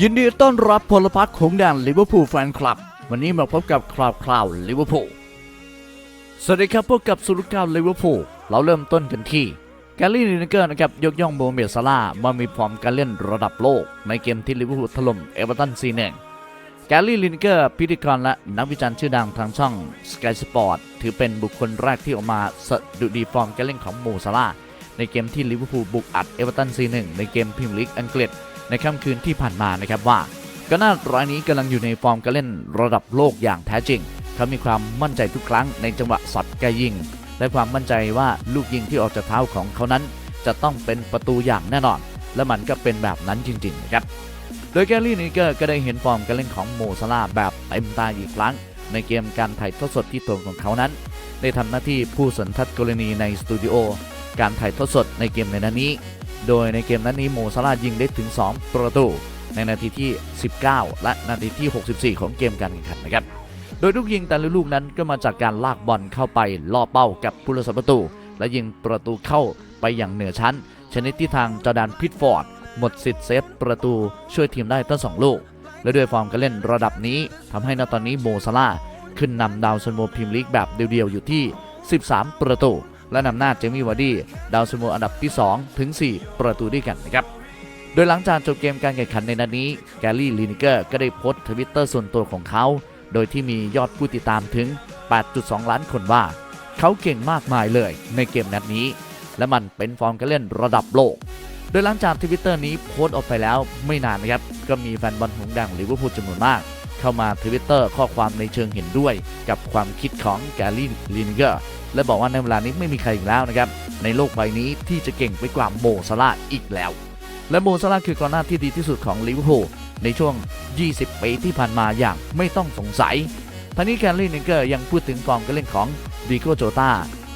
ยินดีต้อนรับพลพรรคของแดนลิเวอร์พูลแฟนคลับ วันนี้มาพบกับคราวคราวลิเวอร์พูลสวัสดีครับพบกับสุรุกาวลิเวอร์พูลเราเริ่มต้นกันที่แกลลี่ลินเกอร์นะครับยกย่องโมเมดซาร่ามามีฟอร์มการเล่นระดับโลก ในเกมที่ลิเวอร์พูลถล่มเอเวอร์ตันซีเนงแกลลี่ลินเกอร์พิธีกรและนักวิจารณ์ชื่อดังทางช่อง Sky Sport ถือเป็นบุคคลแรกที่ออกมาสะดุดีฟอร์มการเล่นของโมซาร่าในเกมที่ลิเวอร์พูลบุกอัดเอเวอร์ตันซีหนึ่งในเกมพรีเมียร์ลีกอังกฤษ ในค่ำคืนที่ผ่านมานะครับว่ากาน่ารายนี้กำลังอยู่ในฟอร์มการเล่นระดับโลกอย่างแท้จริง เขามีความมั่นใจทุกครั้งในจังหวะสัดไกยิง และความมั่นใจว่าลูกยิงที่ออกจากเท้าของเขานั้น จะต้องเป็นประตูอย่างแน่นอน และมันก็เป็นแบบนั้นจริงๆนะครับโดยแกลลี่นิเกอร์ก็ได้เห็นฟอร์มการเล่นของโมซาลาแบบเต็มตาอีกครั้ง ในเกมการถ่ายทอดสดที่ตัวของเขานั้น ได้ทำหน้าที่ผู้สันทัดกรณีในสตูดิโอการถ่ายทอดสดในเกมในนั้นนี้ โดยในเกมนั้นนี้โมซาลายิงได้ถึง 2 ประตู ในนาทีที่ 19 และนาทีที่ 64 ของเกมการแข่งขันนะครับ โดยลูกยิงแต่ละลูกนั้นก็มาจากการลากบอลเข้าไปล่อเป้ากับผู้รักษาประตู และยิงประตูเข้าไปอย่างเหนือชั้น ชนิดที่ทางจอแดนพิทฟอร์ดหมดสิทธิ์เซฟประตูช่วยทีมได้ตั้งสองลูก และด้วยฟอร์มการเล่นระดับนี้ทำให้ณตอนนี้โมซาลาขึ้นนำดาวซันโวพรีเมียร์ลีกแบบเดียวๆอยู่ที่ 13 ประตู และนำหน้าเจมี่วาร์ดี้ดาวซันโวอันดับที่ 2 ถึง 4 ประตูด้วยกันนะครับ โดยหลังจากจบเกมการแข่งขันในนัดนี้แกลลี่ลินิเกอร์ก็ได้โพสต์ทวิตเตอร์ส่วนตัวของเขา โดยที่มียอดผู้ติดตามถึง 8.2 ล้านคนว่า เขาเก่งมากมายเลยในเกมนัดนี้ และมันเป็นฟอร์มการเล่นระดับโลกโดยหลังจากทวิตเตอร์นี้โพสต์ออกไปแล้วไม่นานนะครับ ก็มีแฟนบอลหงส์แดงลิเวอร์พูลจำนวนมาก เข้ามาทวิตเตอร์ข้อความในเชิงเห็นด้วย กับความคิดของแกลลี่ลินิเกอร์ และบอกว่าในเวลานี้ไม่มีใครอีกแล้วนะครับในโลกใบนี้ที่จะเก่งไปกว่าโมซาลาอีกแล้ว และโมซาลาคือกองหน้าที่ดีที่สุดของลิเวอร์พูลในช่วง 20 ปีที่ผ่านมาอย่างไม่ต้องสงสัยทางนี้แกลลี่นิเกอร์ยังพูดถึงฟอร์มการเล่นของดิโกโจตา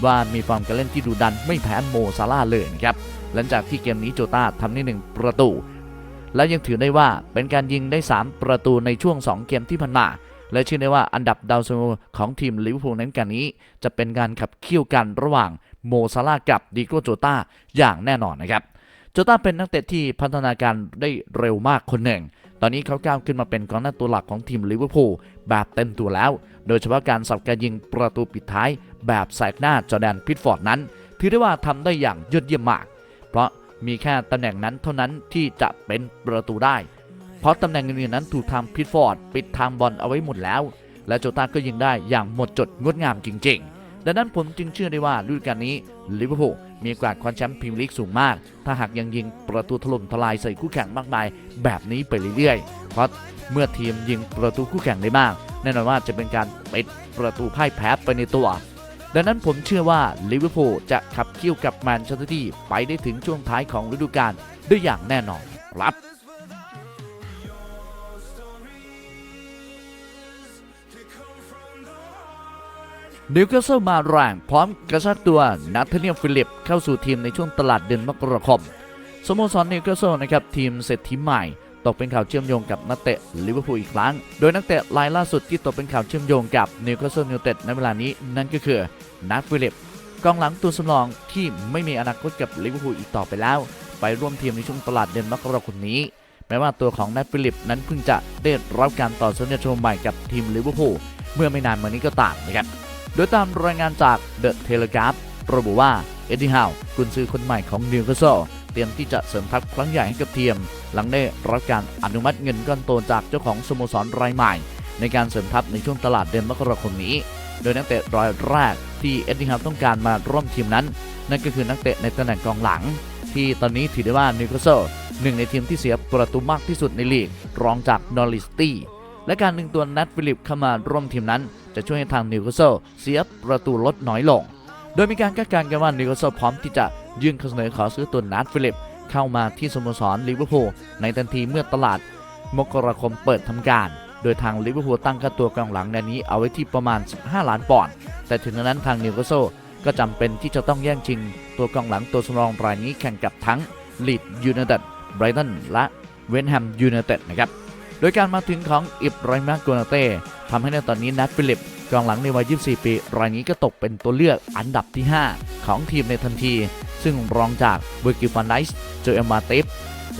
ว่ามีฟอร์มการเล่นที่ดุดันไม่แพ้โมซาลาเลยนะครับหลังจากที่เกมนี้โจตาทำได้หนึ่งประตู และยังถือได้ว่าเป็นการยิงได้ 3 ประตูในช่วง 2 เกมที่ผ่านมา และเชื่อได้ว่าอันดับดาวซันโวของทีมลิเวอร์พูลนั้นกันนี้ จะเป็นการขับเคี่ยวกันระหว่างโมซาลากับดิโกโจตาอย่างแน่นอนนะครับโจต้าเป็นนักเตะที่พัฒนาการได้เร็วมากคนหนึ่ง ตอนนี้เขาก้าวขึ้นมาเป็นกองหน้าตัวหลักของทีมลิเวอร์พูลแบบเต็มตัวแล้ว โดยเฉพาะการสับการยิงประตูปิดท้าย แบบแสกหน้าจอแดนพิทฟอร์ดนั้น ถือได้ว่าทำได้อย่างยอดเยี่ยมมาก เพราะมีแค่ตำแหน่งนั้นเท่านั้นที่จะเป็นประตูได้ เพราะตำแหน่งอื่นๆนั้นถูกทางพิทฟอร์ดปิดทางบอลเอาไว้หมดแล้ว และโจตาก็ยิงได้อย่างหมดจดงดงามจริง ๆ ดังนั้นผมจึงเชื่อได้ว่าฤดูกาลนี้ลิเวอร์พูลมีโอกาสคว้าแชมป์พรีเมียร์ลีกสูงมาก ถ้าหากยังยิงประตูถล่มทลายใส่คู่แข่งมากมาย แบบนี้ไปเรื่อยๆ เพราะเมื่อทีมยิงประตูคู่แข่งได้มาก แน่นอนว่าจะเป็นการปิดประตูพ่ายแพ้ไปในตัว ดังนั้นผมเชื่อว่าลิเวอร์พูลจะขับเคี่ยวกับแมนเชสเตอร์ซิตี้ไปได้ถึงช่วงท้ายของฤดูกาลได้อย่างแน่นอนครับ นิวคาสเซิลมาแรงพร้อมกระชากตัวนัทเทเนียลฟิลิปเข้าสู่ทีมในช่วงตลาดเดือนมกราคมสโมสรนิวคาสเซิลนะครับทีมเศรษฐีใหม่ตกเป็นข่าวเชื่อมโยงกับนักเตะลิเวอร์พูลอีกครั้ง โดยนักเตะรายล่าสุดที่ตกเป็นข่าวเชื่อมโยงกับนิวคาสเซิลยูไนเต็ดในเวลานี้นั่นก็คือนัทฟิลิปกองหลังตัวสำรองที่ไม่มีอนาคตกับลิเวอร์พูลอีกต่อไปแล้ว ไปร่วมทีมในช่วงตลาดเดือนมกราคมนี้ แม้ว่าตัวของนัทฟิลิปนั้นเพิ่งจะได้รับการต่อสัญญาชมใหม่กับทีมลิเวอร์พูลเมื่อไม่นานมานี้ก็ตามนะครับ โดยตามรายงานจาก The Telegraph ระบุว่าเอ็ดดี้ฮาวกุนซือคนใหม่ของนิวคาสเซิลเตรียมที่จะเสริมทัพครั้งใหญ่ให้กับทีม หลังได้รับการอนุมัติเงินก้อนโตจากเจ้าของสโมสรรายใหม่ ในการเสริมทัพในช่วงตลาดเดือนมกราคมนี้ โดยนักเตะรายแรกที่เอ็ดดี้ฮาวต้องการมาร่วมทีมนั้น นั่นก็คือนักเตะในตำแหน่งกองหลัง ที่ตอนนี้ถือได้ว่านิวคาสเซิลหนึ่งในทีมที่เสียประตูมากที่สุดในลีกรองจากนอริสตี้ และการดึงตัวนัทฟิลิปเข้ามาร่วมทีมนั้น จะช่วยให้ทางนิวคาสเซิลเสียประตูลดน้อยลง โดยมีการคาดการณ์กันว่านิวคาสเซิลพร้อมที่จะยื่นข้อเสนอขอซื้อตัวนัทฟิลิป เข้ามาที่สโมสรลิเวอร์พูลในทันทีเมื่อตลาดมกราคมเปิดทำการ โดยทางลิเวอร์พูลตั้งค่าตัวกองหลังในนี้เอาไว้ที่ประมาณ 15 ล้านปอนด์แต่ถึงนั้นทางนิวคาสเซิลก็จำเป็นที่จะต้องแย่งชิง ตัวกองหลังตัวสำรองรายนี้แข่งกับทั้งลีดยูไนเต็ดไบรตันและเวนแฮมยูไนเต็ดนะครับ โดยการมาถึงของอิบรมาโกนาเต้ทำให้ในตอนนี้นัทฟิลิปกองหลังในวัย 24 ปี รายนี้ก็ตกเป็นตัวเลือกอันดับที่ 5 ของทีมในทันที ซึ่งรองจากเบอร์กิฟันไดส์โจเอมาเตฟ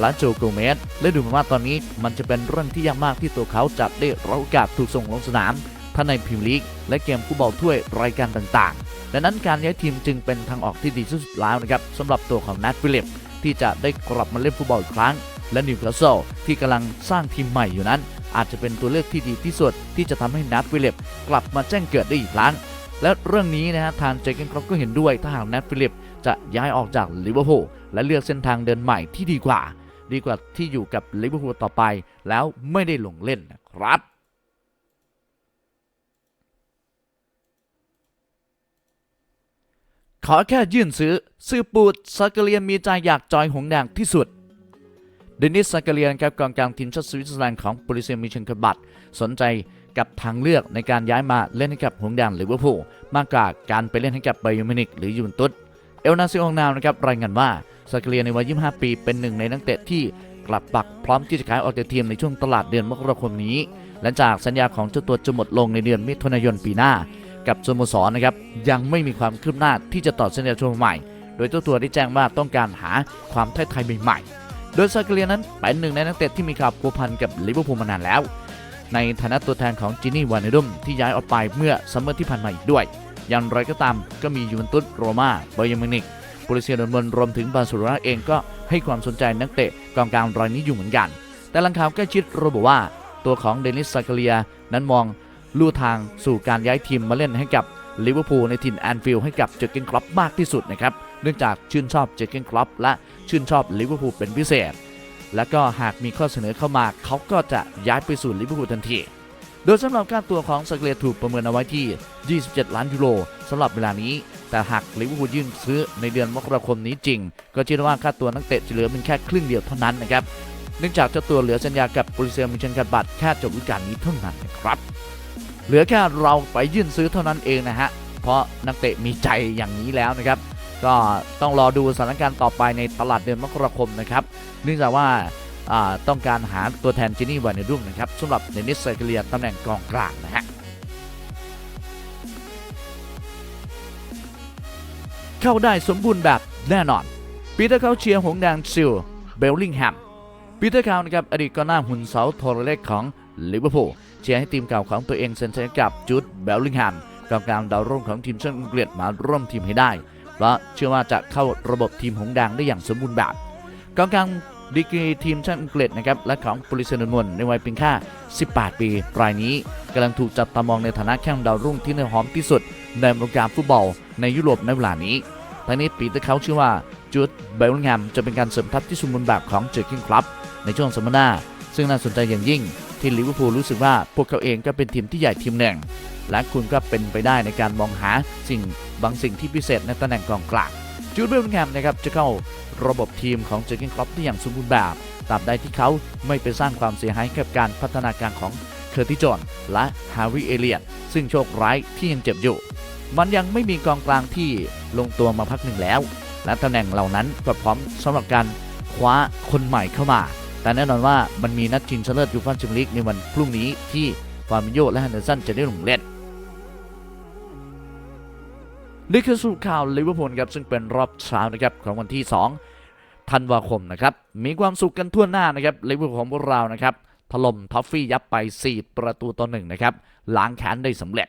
และโจโกเมสและดูเหมือนว่าตอนนี้มันจะเป็นเรื่องที่ยากมากที่ตัวเขาจะได้รับโอกาสถูกส่งลงสนามทั้งในพรีเมียร์ลีกและเกมฟุตบอลถ้วยรายการต่างๆ ดังนั้นการย้ายทีมจึงเป็นทางออกที่ดีที่สุดแล้วนะครับสำหรับตัวของนัทฟิลิปที่จะได้กลับมาเล่นฟุตบอลอีกครั้ง และนิวคาสเซิลที่กำลังสร้างทีมใหม่อยู่นั้น อาจจะเป็นตัวเลือกที่ดีที่สุด ที่จะทำให้นัทฟิลิปกลับมาแจ้งเกิดได้อีกครั้งและเรื่องนี้นะฮะทางเจเกนครอปก็เห็นด้วยถ้าหากนัทฟิลิปจะย้ายออกจากลิเวอร์พูลและเลือกเส้นทางเดินใหม่ที่ดีกว่า ดีกว่าที่อยู่กับลิเวอร์พูลต่อไป แล้วไม่ได้ลงเล่นนะครับ ขอแค่ยื่นซื้อ ซื้อปูดซากเลียนมีใจอยากจอยหงแดงที่สุด เดนิสซากเลียนครับกองกลางทีมชาติสวิตเซอร์แลนด์ของโปลิเซียมิเชนคบัตสนใจกับทางเลือกในการย้ายมาเล่นให้กับหงแดงลิเวอร์พูลมากกว่าการไปเล่นให้กับไบเยอมินิกหรือยูเวนตุสเอลนาซิองนาวนะครับรายงานว่าซากเลียนในวัย 25 ปีเป็นหนึ่งในนักเตะที่กลับปักพร้อมที่จะขายออกจากทีมในช่วงตลาดเดือนมกราคมนี้ หลังจากสัญญาของเจ้าตัวจะหมดลงในเดือนมิถุนายนปีหน้า กับสโมสรนะครับยังไม่มีความคืบหน้าที่จะต่อสัญญาช่วงใหม่ โดยเจ้าตัวได้แจ้งว่าต้องการหาความท้าทายใหม่ๆ โดยซากเลียนั้นเป็นหนึ่งในนักเตะที่มีข่าวพัวพันกับลิเวอร์พูลมานานแล้ว ในฐานะตัวแทนของจินนี่วานเนดุมที่ย้ายออกไปเมื่อซัมเมอร์ที่ผ่านมาอีกด้วย อย่างไรก็ตามก็มียูเวนตุสโรม่าไบย์มินิกโปลิเซียดอร์มุนรวมถึงบาร์เซโลนาเองก็ให้ความสนใจนักเตะกองกลางรายนี้อยู่เหมือนกัน แต่หลังข่าวใกล้ชิดระบุว่าตัวของเดนิสซากเลียนั้นมองลู่ทางสู่การย้ายทีมมาเล่นให้กับลิเวอร์พูลในถิ่นแอนฟิลด์ให้กับเจอร์เกนคลับมากที่สุดนะครับ เนื่องจากชื่นชอบเจเกนคลับและชื่นชอบลิเวอร์พูลเป็นพิเศษ และก็หากมีข้อเสนอเข้ามาเขาก็จะย้ายไปสู่ลิเวอร์พูลทันที โดยสำหรับค่าตัวของสเกเลถูกประเมินเอาไว้ที่ 27 ล้านยูโรสำหรับเวลานี้ แต่หากลิเวอร์พูลยื่นซื้อในเดือนมกราคมนี้จริง ก็เชื่อว่าค่าตัวนักเตะจะเหลือเป็นแค่ครึ่งเดียวเท่านั้นนะครับเนื่องจากเจ้าตัวเหลือสัญญากับโปลิเซียมิเชนกัดบัตแค่จบฤดูกาลนี้เท่านั้นนะครับ เหลือแค่เราไปยื่นซื้อเท่านั้นเองนะฮะเพราะนักเตะมีใจอย่างนี้แล้วนะครับ ก็ต้องรอดูสถานการณ์ต่อไปในตลาดเดือนมกราคมนะครับเนื่องจากว่าต้องการหาตัวแทนจินี่วานเนดุมนะครับสำหรับเดนิสไซเกเลียตำแหน่งกองกลางนะฮะเข้าได้สมบูรณ์แบบแน่นอนปีเตอร์เขาเชียร์หงแดงซิลเบลลิงแฮมปีเตอร์คาวนะครับอดีตกองหน้าหุ่นเสาโทรเล็กของลิเวอร์พูลเชียร์ให้ทีมเก่าของตัวเองเซ็นสัญญากับจูดเบลลิงแฮมกองกลางดาวรุ่งของทีมชาติอังกฤษมาร่วมทีมให้ได้ เพราะเชื่อว่าจะเข้าระบบทีมหงส์แดงได้อย่างสมบูรณ์แบบกองกลางดีกรีทีมชาติอังกฤษนะครับและของปริเซนนนในวัยเพียงแค่ 18 ปี รายนี้กำลังถูกจับตามองในฐานะแข้งดาวรุ่งที่เนื้อหอมที่สุด ในวงการฟุตบอลในยุโรปในเวลานี้ทั้งนี้ปีเตอร์เขาชื่อว่าจูดเบลลิงแฮมจะเป็นการเสริมทัพที่สมบูรณ์แบบของเจอร์กินครับในช่วงสัมมนาซึ่งน่าสนใจอย่างยิ่ง ที่ลิเวอร์พูลรู้สึกว่าพวกเขาเองก็เป็นทีมที่ใหญ่ทีมหนึ่ง และคุณก็เป็นไปได้ในการมองหาสิ่งบางสิ่งที่พิเศษในตำแหน่งกองกลางจูดเบลลิงแฮมนะครับจะเข้าระบบทีมของเจอร์กินครอปได้อย่างสมบูรณ์แบบตราบใดที่เขาไม่ไปสร้างความเสียหายกับการพัฒนาการของเคอร์ติจอนและฮาวิเอเลียนซึ่งโชคร้ายที่ยังเจ็บอยู่ มันยังไม่มีกองกลางที่ลงตัวมาพักหนึ่งแล้ว และตำแหน่งเหล่านั้นก็พร้อมสำหรับการคว้าคนใหม่เข้ามา แต่แน่นอนว่ามันมีนัดชิงชนะเลิศยูฟ่าแชมเปี้ยนลีกในวันพรุ่งนี้ที่ฟาร์มิโยและฮันเดอร์สันจะได้ลงเล่นนี่คือสรุปข่าวลิเวอร์พูลครับซึ่งเป็นรอบเช้านะครับของวันที่ 2 ธันวาคมนะครับ มีความสุขกันทั่วหน้านะครับลิเวอร์พูลของพวกเรานะครับถล่มท็อฟฟี่ยับไป 4 ประตูต่อหนึ่งนะครับล้างแค้นได้สำเร็จ